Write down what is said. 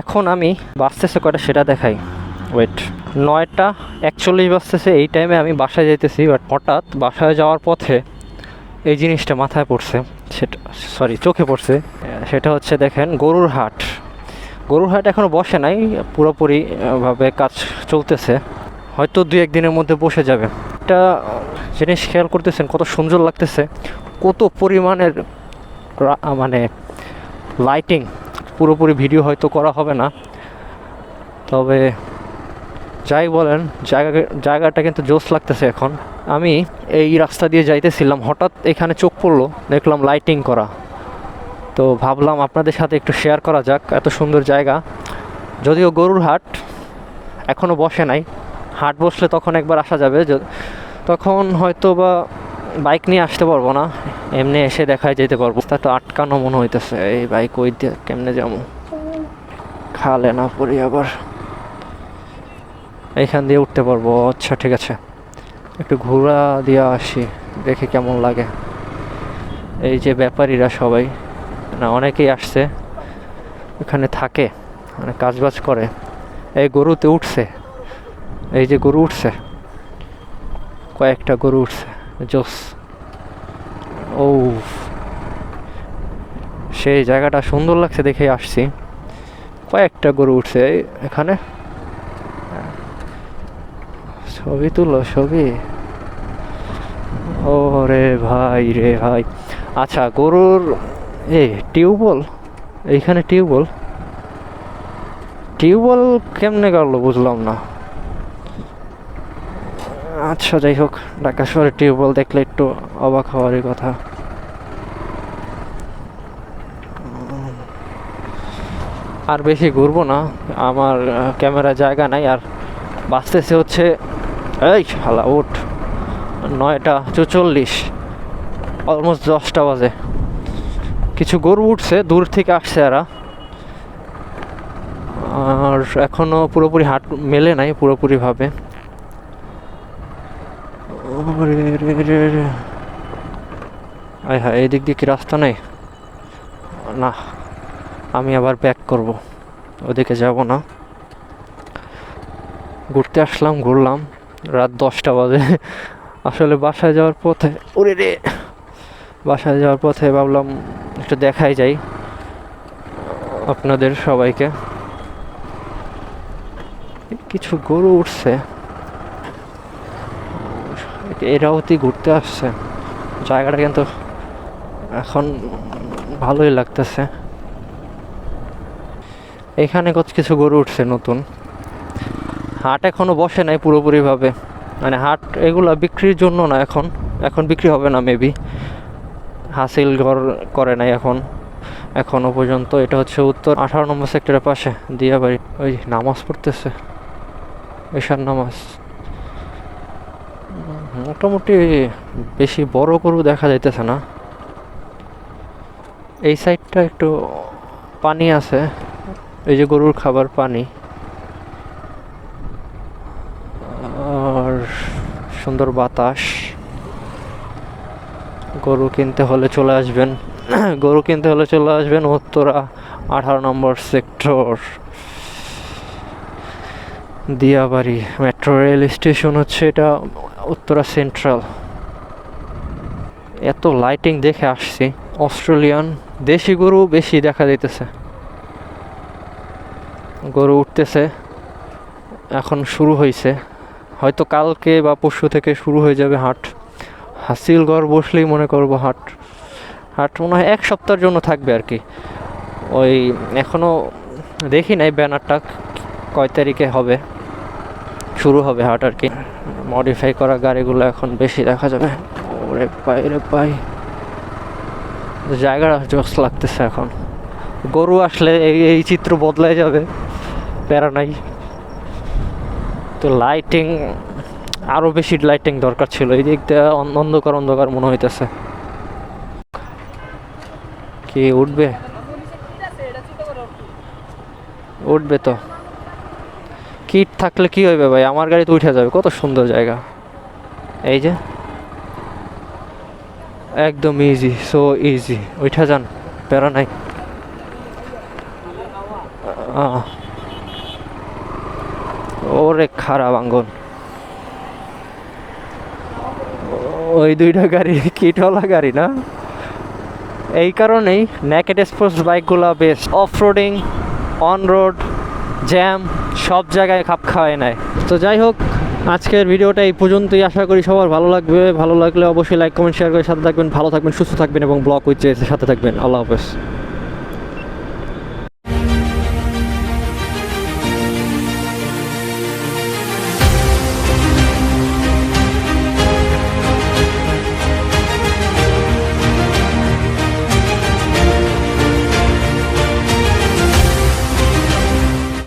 এখন আমি বাঁচতেছে কয়টা সেটা দেখাই। ওয়েট নয়টা একচল্লিশ বাজতেছে এই টাইমে আমি বাসায় যাইতেছি বাট হঠাৎ বাসায় যাওয়ার পথে এই জিনিসটা মাথায় পড়ছে। সেটা সরি চোখে পড়ছে। সেটা হচ্ছে দেখেন গরুর হাট। গরুর হাট এখনও বসে নাই পুরোপুরি আহ, ভাবে কাজ চলতেছে। হয়তো দুই একদিনের মধ্যে বসে যাবে। একটা জিনিস খেয়াল করতেছেন কত সুন্দর লাগতেছে কত পরিমাণের মানে লাইটিং পুরোপুরি ভিডিও হয়তো করা হবে না। তবে যাই বলেন, জায়গা, জায়গাটা কিন্তু জোস লাগতেছে এখন। আমি এই রাস্তা দিয়ে যাইতেছিলাম, হঠাৎ এখানে চোখ পড়ল, দেখলাম লাইটিং করা। তো ভাবলাম আপনাদের সাথে একটু শেয়ার করা যাক, এত সুন্দর জায়গা। যদিও গরুর হাট এখনও বসে নাই। হাট বসলে তখন একবার আসা যাবে। তখন হয়তো বা বাইক নিয়ে আসতে পারব না। এমনি এসে দেখায় যেতে পারব। তা তো আটকানো মনে হইতেছে। এই বাইক ওই কেমনে যাব? খালে না পড়ি আবার। এইখান দিয়ে উঠতে পারব। আচ্ছা ঠিক আছে। একটু ঘোরা দিয়ে আসি, দেখি কেমন লাগে। এই যে ব্যাপারীরা সবাই, না, অনেকেই আসছে। এখানে থাকে মানে কাজ বাজ করে। এই গরুতে উঠছে। এই যে গরু উঠছে। কয়েকটা গরু উঠছে। জোস। ও সেই জায়গাটা সুন্দর লাগছে দেখে আসছি। কয়েকটা গরু উঠছে এখানে। ছবি তুলো, ছবি। ও রে ভাই রে ভাই। আচ্ছা গরুর এ, টিউবওয়েল? এইখানে টিউবওয়েল? টিউবওয়েল কেমনে গেল বুঝলাম না। আচ্ছা যাই হোক ঢাকা শহরে টিউবওয়েল দেখলে একটু অবাক হওয়ারই কথা। আর বেশি ঘুরবো না, আমার ক্যামেরা জায়গা নাই, আর বাঁচতেছে হচ্ছে, এই শালা, উঠ, নয়টা চুচল্লিশ অলমোস্ট দশটা বাজে। কিছু গরু উঠছে, দূর থেকে আসছে এরা। আর এখনও পুরোপুরি হাট মেলে নাই, পুরোপুরিভাবে। ওরে রে রে রে। আয় হ্যাঁ এই দিক দিয়ে কি রাস্তা নেই না আমি আবার ব্যাক করব ওদিকে যাব না ঘুরতে আসলাম ঘুরলাম রাত দশটা বাজে আসলে বাসায় যাওয়ার পথে ওরে রে বাসায় যাওয়ার পথে ভাবলাম একটু দেখাই যাই আপনাদের সবাইকে কিছু গরু উঠছে এরাও তুই ঘুরতে আসছে। জায়গাটা কিন্তু এখন ভালোই লাগতেছে। এখানে কত কিছু গরু উঠছে নতুন। হাট এখনও বসে নাই পুরোপুরিভাবে। মানে হাট এগুলা বিক্রির জন্য না এখন। এখন বিক্রি হবে না মেবি হাসিল ঘর করে নাই এখন। এখনও পর্যন্ত। এটা হচ্ছে উত্তর আঠারো নম্বর সেক্টরের পাশে। দিয়াবাড়ি। ওই নামাজ পড়তেছে। এশার নামাজ। মোটামুটি বেশি বড় গরু দেখা যাইতেছে না। এই সাইডটা একটু পানি আছে, এই যে গরুর খাবার পানি। আর সুন্দর বাতাস। গরু কিনতে হলে চলে আসবেন। গরু কিনতে হলে চলে আসবেন উত্তরা আঠারো number sector. Diabari metro rail station হচ্ছে এটা উত্তরা সেন্ট্রাল। এত লাইটিং দেখে আসছি। অস্ট্রেলিয়ান, দেশি গরু বেশি দেখা দিতেছে গরু উঠতেছে। এখন শুরু হয়েছে হয়তো কালকে বা পরশু থেকে শুরু হয়ে যাবে হাট। হাসিল ঘর বসলেই মনে করব হাট। হাট মনে হয় এক সপ্তাহের জন্য থাকবে আর কি। ওই এখনও দেখি নাই ব্যানারটা, কয় তারিখে হবে। শুরু হবে হাট আর কি। মডিফাই করা গাড়িগুলো এখন বেশি দেখা যাবে। ওরে পাই রে পাই জায়গাটা জোস লাগতেছে এখন। গরু আসলে এই এই চিত্র বদলায় যাবে। প্যারা নাই। তো লাইটিং আরও বেশি লাইটিং দরকার ছিল। এই দিক দিয়ে অন্ধকার অন্ধকার মনে হইতেছে। কি উঠবে? উঠবে তো। কিট থাকলে কি হইবে ভাই? আমার গাড়িতে উঠে যাবে, কত সুন্দর জায়গা। এই যে। একদম ইজি সো ইজি উঠে যান প্যারা নাই। ওরে খারাপ আঙ্গন। ওই দুইটা গাড়ি, কিটওয়ালা গাড়ি না? এই কারণেই ন্যাকেড স্পোর্টস বাইকগুলো বেশ off roading on road jam সব জায়গায় খাপ খাওয়াই নেয়। তো যাই হোক, আজকের ভিডিওটা এই পর্যন্তই। আশা করি সবার ভালো লাগবে। ভালো লাগলে অবশ্যই লাইক কমেন্ট শেয়ার করে সাথে থাকবেন, ভালো থাকবেন, সুস্থ থাকবেন এবং ব্লক উইচের সাথে থাকবেন। আল্লাহ হাফেজ।